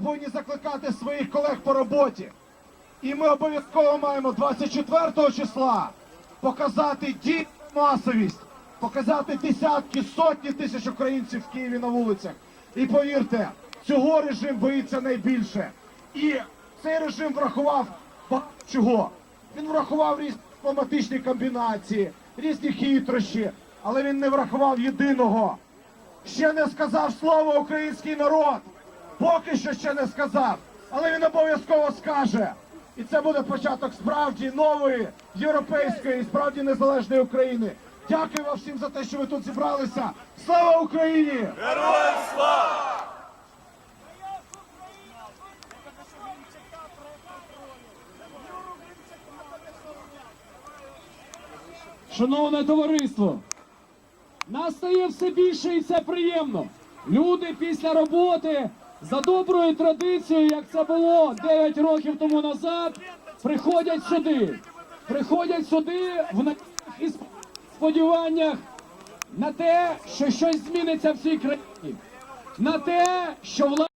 повинні закликати своїх колег по роботі. І ми обов'язково маємо 24 числа показати дійсну масовість, показати десятки, сотні тисяч українців в Києві на вулицях. І повірте, цього режим боїться найбільше. І цей режим врахував багато чого. Він врахував різні дипломатичні комбінації, різні хитрощі, але він не врахував єдиного. Ще не сказав слово український народ. Поки що ще не сказав, але він обов'язково скаже. І це буде початок справді нової європейської, справді незалежної України. Дякую вам всім за те, що ви тут зібралися. Слава Україні! Шановне товариство, нас стає все більше і це приємно. Люди після роботи за доброю традицією, як це було 9 років тому назад, приходять сюди. Приходять сюди в і сподіваннях на те, що щось зміниться в цій країні, на те, що влада.